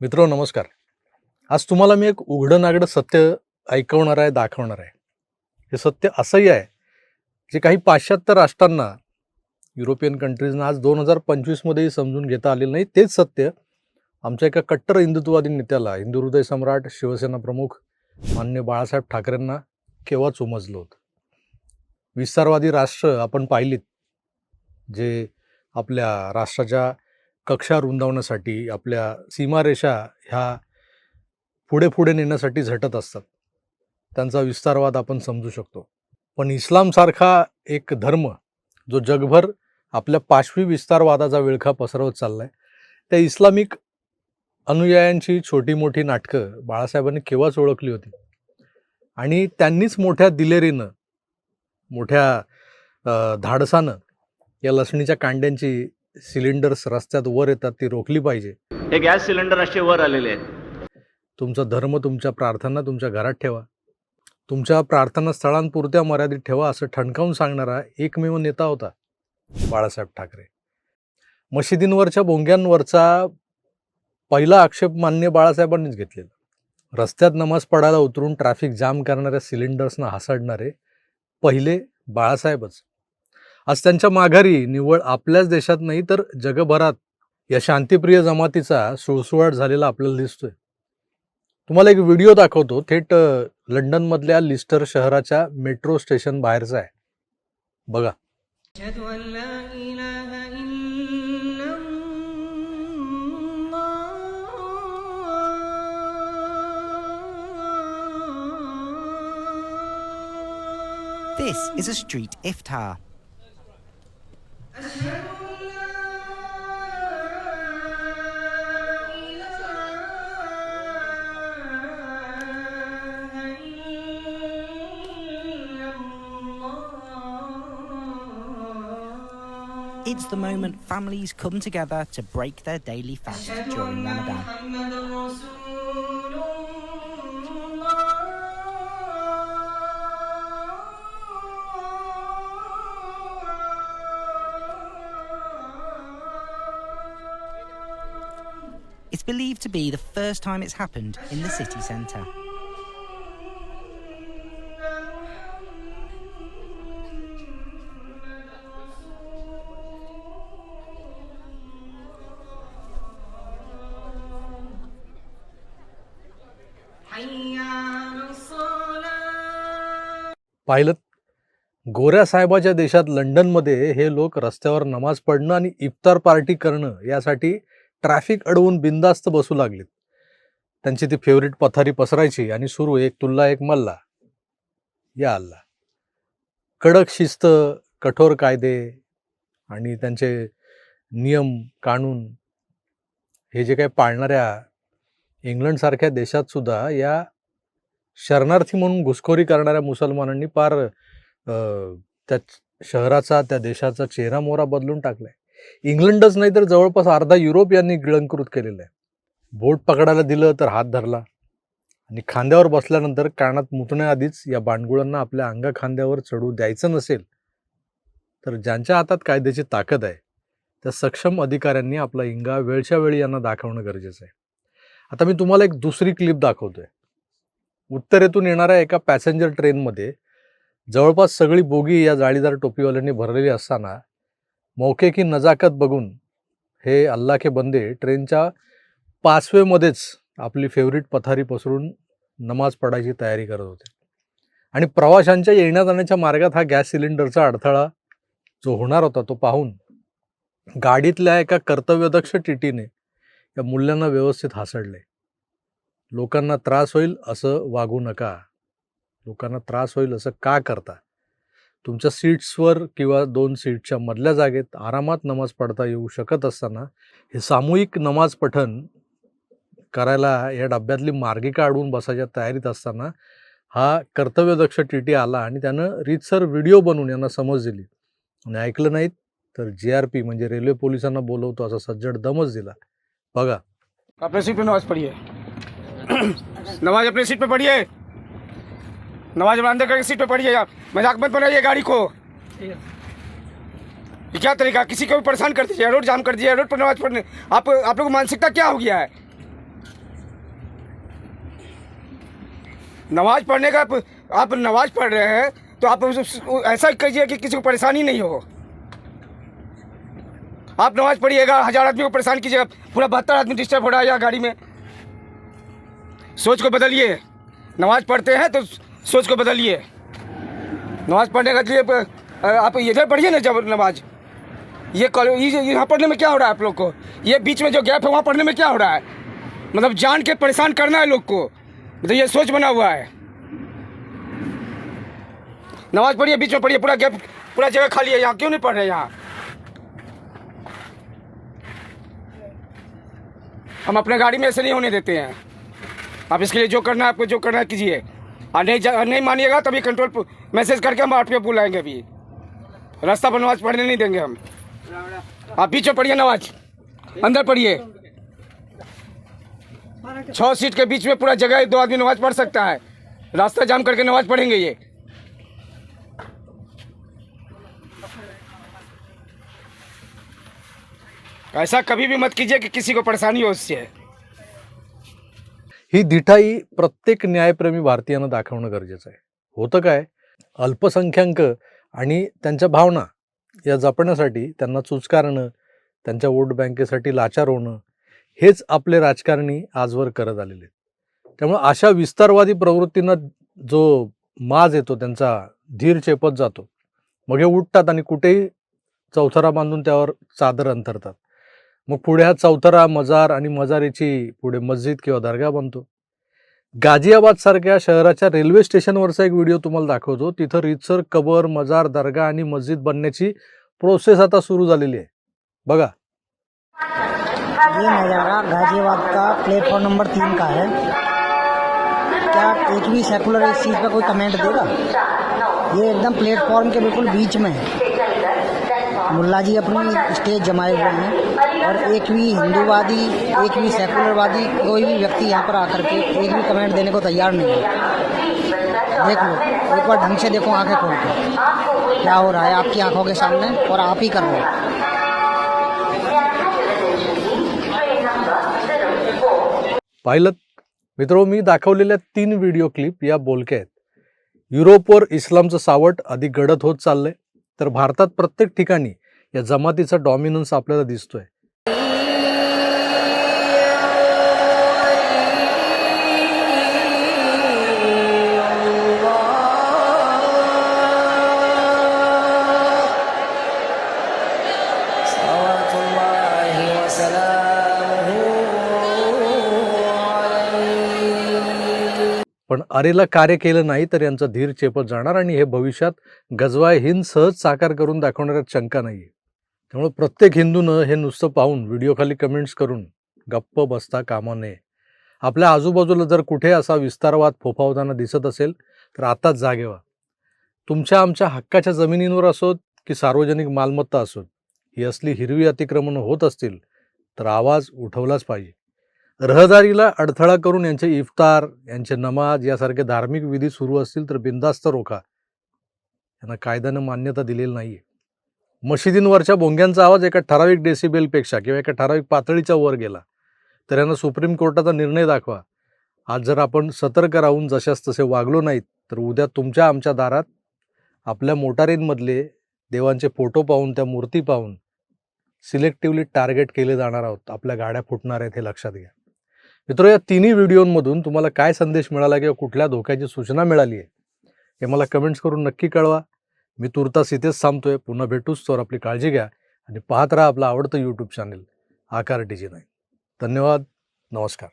मित्र नमस्कार. आज तुम्हाला मी एक उघडं नागडं सत्य ऐकवणार आहे दाखवणार आहे. हे सत्य असंही आहे जे काही पाश्चात्य राष्ट्रांना युरोपियन कंट्रीजना आज दोन हजार पंचवीसमध्येही समजून घेता आलेलं नाही तेच सत्य आमच्या एका कट्टर हिंदुत्ववादी नेत्याला हिंदू हृदय सम्राट शिवसेना प्रमुख मान्य बाळासाहेब ठाकरेंना केव्हाच उमजलं होतं? विस्तारवादी राष्ट्र आपण पाहिलीत जे आपल्या राष्ट्राच्या कक्षा रुंदावण्यासाठी आपल्या सीमारेषा ह्या पुढे पुढे नेण्यासाठी झटत असतात. त्यांचा विस्तारवाद आपण समजू शकतो. पण इस्लामसारखा एक धर्म जो जगभर आपल्या पाशवी विस्तारवादाचा विळखा पसरवत चालला आहे त्या इस्लामिक अनुयायांची छोटी मोठी नाटकं बाळासाहेबांनी केव्हाच ओळखली होती? आणि त्यांनीच मोठ्या दिलेरीनं मोठ्या धाडसानं या लसणीच्या कांड्यांची सिलेंडर्स रस्त्यात वर येतात ती रोखली पाहिजे. हे गॅस सिलेंडर असे वर आलेले आहेत. तुमचा धर्म तुमच्या प्रार्थना तुमच्या घरात ठेवा. तुमच्या प्रार्थना स्थळांपुरत्या मर्यादित ठेवा असं ठणकावून सांगणारा एकमेव नेता होता बाळासाहेब ठाकरे. मशिदींवरच्या भोंग्यांवरचा पहिला आक्षेप मान्य बाळासाहेबांनीच घेतलेला. रस्त्यात नमाज पडायला उतरून ट्रॅफिक जाम करणाऱ्या सिलेंडर्सना हासडणारे पहिले बाळासाहेबच. आज त्यांच्या माघारी निव्वळ आपल्याच देशात नाही तर जगभरात या शांतिप्रिय जमातीचा सुळसुळाट झालेला आपल्याला दिसतोय. तुम्हाला एक व्हिडिओ दाखवतो. थेट लंडनमधल्या लिस्टर शहराच्या मेट्रो स्टेशन बाहेरचा आहे. बघा. This is a street iftar. It's the moment families come together to break their daily fast during Ramadan. It's believed to be the first time it's happened in the city centre. पाहिलं? गोऱ्या साहेबाच्या देशात लंडनमध्ये हे लोक रस्त्यावर नमाज पडणं आणि इफ्तार पार्टी करणं यासाठी ट्रॅफिक अडवून बिंदास्त बसू लागलेत. त्यांची ती फेवरेट पथारी पसरायची आणि सुरू एक तुल्ला एक मल्ला. या अल्ला. कडक शिस्त कठोर कायदे आणि त्यांचे नियम कानून हे जे काही पाळणाऱ्या इंग्लंडसारख्या देशात सुद्धा या शरणार्थी म्हणून घुसखोरी करणाऱ्या मुसलमानांनी पार त्या शहराचा त्या देशाचा चेहरा मोहरा बदलून टाकलाय. इंग्लंडच नाही तर जवळपास अर्धा युरोप यांनी गिळंकृत केलेलं आहे. बोट पकडायला दिलं तर हात धरला आणि खांद्यावर बसल्यानंतर कानात मुतण्याआधीच या बांडगुळांना आपल्या अंगा खांद्यावर चढू द्यायचं नसेल तर ज्यांच्या हातात कायद्याची ताकद आहे त्या सक्षम अधिकाऱ्यांनी आपला इंगा वेळच्या वेळी यांना दाखवणं गरजेचं आहे. आता मी तुम्हाला एक दुसरी क्लिप दाखवतोय. उत्तरेतून येणाऱ्या एका पॅसेंजर ट्रेनमध्ये जवळपास सगळी बोगी या जाळीदार टोपीवाल्यांनी भरलेली असताना मौके की नजाकत बघून हे अल्लाखे बंदे ट्रेनच्या पाचवेमध्येच आपली फेवरेट पथारी पसरून नमाज पडायची तयारी करत होते. आणि प्रवाशांच्या येण्या जाण्याच्या मार्गात हा गॅस सिलेंडरचा अडथळा जो होणार होता तो पाहून गाडीतल्या एका कर्तव्यदक्ष टीटीने या मूल्यांना व्यवस्थित हासडले. लोकांना त्रास होईल असं वागू नका. लोकांना त्रास होईल असं का करता? तुमच्या सीट्सवर किंवा दोन सीटच्या मधल्या जागेत आरामात नमाज पडता येऊ शकत असताना हे सामूहिक नमाज पठण करायला या डब्यातली मार्गिका अडवून बसायच्या तयारीत असताना हा कर्तव्यदक्ष टी टी आला आणि त्यानं रीतसर व्हिडिओ बनवून यांना समज दिली. आणि ऐकलं नाहीत तर जे आर पी म्हणजे रेल्वे पोलिसांना बोलवतो असा सज्जड दमच दिला. बघा. अपने सीट नमाज पढ़िए नवाज़ अपनी सीट पे पढ़िए नवाज़ अंदर करके सीट पे पढ़िए आप मज़ाक मत बनाइए गाड़ी को। ये क्या तरीका? किसी को भी परेशान कर दीजिए। रोड जाम कर दीजिए। रोड पर नमाज़ पढ़ने आप आप लोग मानसिकता क्या हो गया है? नमाज़ पढ़ने का आप, आप नमाज़ पढ़ रहे हैं तो आप ऐसा कीजिए कि किसी को परेशानी नहीं हो। आप नमाज़ पढ़िएगा। हज़ार आदमी को परेशान कीजिएगा। पूरा बहत्तर आदमी डिस्टर्ब हो रहा है या गाड़ी में। सोच को बदलिए। नमाज़ पढ़ते हैं तो सोच को बदलिए। नमाज़ पढ़ने के लिए आप इधर पढ़िए ना जब नमाज़। ये कॉल- ये यहाँ पढ़ने में क्या हो रहा है आप लोग को? ये बीच में जो गैप है, वहाँ पढ़ने में क्या हो रहा है? मतलब जान के परेशान करना है लोग को। मतलब ये सोच बना हुआ है। नमाज़ पढ़िए, बीच में पढ़िए, पूरा गैप, पूरा जगह खाली है यहाँ। क्यों नहीं पढ़ रहे यहाँ? हम अपने गाड़ी में ऐसे नहीं होने देते हैं। आप इसके लिए जो करना है, आपको जो करना कीजिए। और नहीं नहीं मानिएगा, तभी कंट्रोल मैसेज करके हम पे बुलाएँगे अभी। रास्ता पर नमाज़ पढ़ने नहीं देंगे हम। आप बीच में पढ़िए नमाज़ अंदर पढ़िए। छः सीट के बीच में पूरा जगह दो आदमी नमाज़ पढ़ सकता है। रास्ता जाम करके नमाज़ पढ़ेंगे ये। ऐसा कभी भी मत कीजिए कि किसी को परेशानी हो उससे। ही दिठाई प्रत्येक न्यायप्रेमी भारतीयांना दाखवणं गरजेचं आहे. होतं काय? अल्पसंख्याक आणि त्यांच्या भावना या जपण्यासाठी त्यांना चुचकारणं त्यांच्या वोट बँकेसाठी लाचार होणं हेच आपले राजकारणी आजवर करत आलेले आहेत. त्यामुळे अशा विस्तारवादी प्रवृत्तींना जो माज येतो त्यांचा धीर चेपत जातो. मग हे उठतात आणि कुठेही चौथरा बांधून त्यावर चादर अंतरतात मग पुढे हा चौथरा मजार आणि मजारीची पुढे मस्जिद किंवा दर्गा बनतो. गाझियाबाद सारख्या शहराच्या रेल्वे स्टेशनवरचा एक व्हिडिओ तुम्हाला दाखवतो. तिथं रितसर कबर मजार दर्गा आणि मस्जिद बनण्याची प्रोसेस आता सुरू झालेली आहे. बघा. ये नज़ारा गाजियाबाद का प्लेटफॉर्म नंबर तीन का है क्या एक भी सेकुलर इस चीज़ पर कोई कमेंट देगा ये एकदम प्लेटफॉर्म के बिल्कुल बीच में है. मुल्ला जी अपनी स्टेज जमाए हुए हैं. और एक भी हिंदूवादी एक भी सेकुलरवादी कोई भी व्यक्ति यहाँ पर आकर के एक भी कमेंट देने को तैयार नहीं है। देख लो एक बार ढंग से देखो आंखें खोल के। क्या हो रहा है आपकी आंखों के सामने और आप ही कर रहे हो। पाहिलं मित्रो मी दाखवलेल्या तीन व्हिडिओ क्लिप या बोलक्या आहेत युरोपवर इस्लामचं सावट अधिक गडद होत चाललंय. तर भारतात प्रत्येक ठिकाणी या जमातीचा डॉमिनन्स आपल्याला दिसतोय. पण अरेला कार्य केलं नाही तर यांचा धीर चेपत जाणार आणि हे भविष्यात गजवाय हिंद सहज साकार करून दाखवणाऱ्यात शंका नाही त्यामुळे प्रत्येक हिंदूनं हे नुसतं पाहून व्हिडिओखाली कमेंट्स करून गप्प बसता कामा नये. आपल्या आजूबाजूला जर कुठे असा विस्तारवाद फोफावताना दिसत असेल तर आताच जागे व्हा. तुमच्या आमच्या हक्काच्या जमिनींवर असोत की सार्वजनिक मालमत्ता असोत ही असली हिरवी अतिक्रमणं होत असतील तर आवाज उठवलाच पाहिजे. रहदारीला अडथळा करून यांचे इफ्तार यांचे नमाज यासारखे धार्मिक विधी सुरू असतील तर बिंदास्त रोखा. यांना कायद्यानं मान्यता दिलेली नाही आहे मशिदींवरच्या भोंग्यांचा आवाज एका ठराविक डेसिबेलपेक्षा किंवा एका ठराविक पातळीच्या वर गेला. तर यांना सुप्रीम कोर्टाचा निर्णय दाखवा. आज जर आपण सतर्क राहून जशास तसे वागलो नाहीत तर उद्या तुमच्या आमच्या दारात आपल्या मोटारींमधले देवांचे फोटो पाहून त्या मूर्ती पाहून सिलेक्टिव्हली टार्गेट केले जाणार आहोत. आपल्या गाड्या फुटणार आहेत हे लक्षात घ्या. मित्र या तिन्ही व्हिडिओमधून तुम्हाला काय संदेश मिळाला किंवा कुठल्या धोक्याची सूचना मिळाली आहे हे मला कमेंट्स करून नक्की कळवा. मी तुर्तास इथेच थांबतोय. पुन्हा भेटूच तर आपली काळजी घ्या आणि पाहत राहा आपलं आवडतं यूट्यूब चॅनेल आकार डी नाही धन्यवाद. नमस्कार.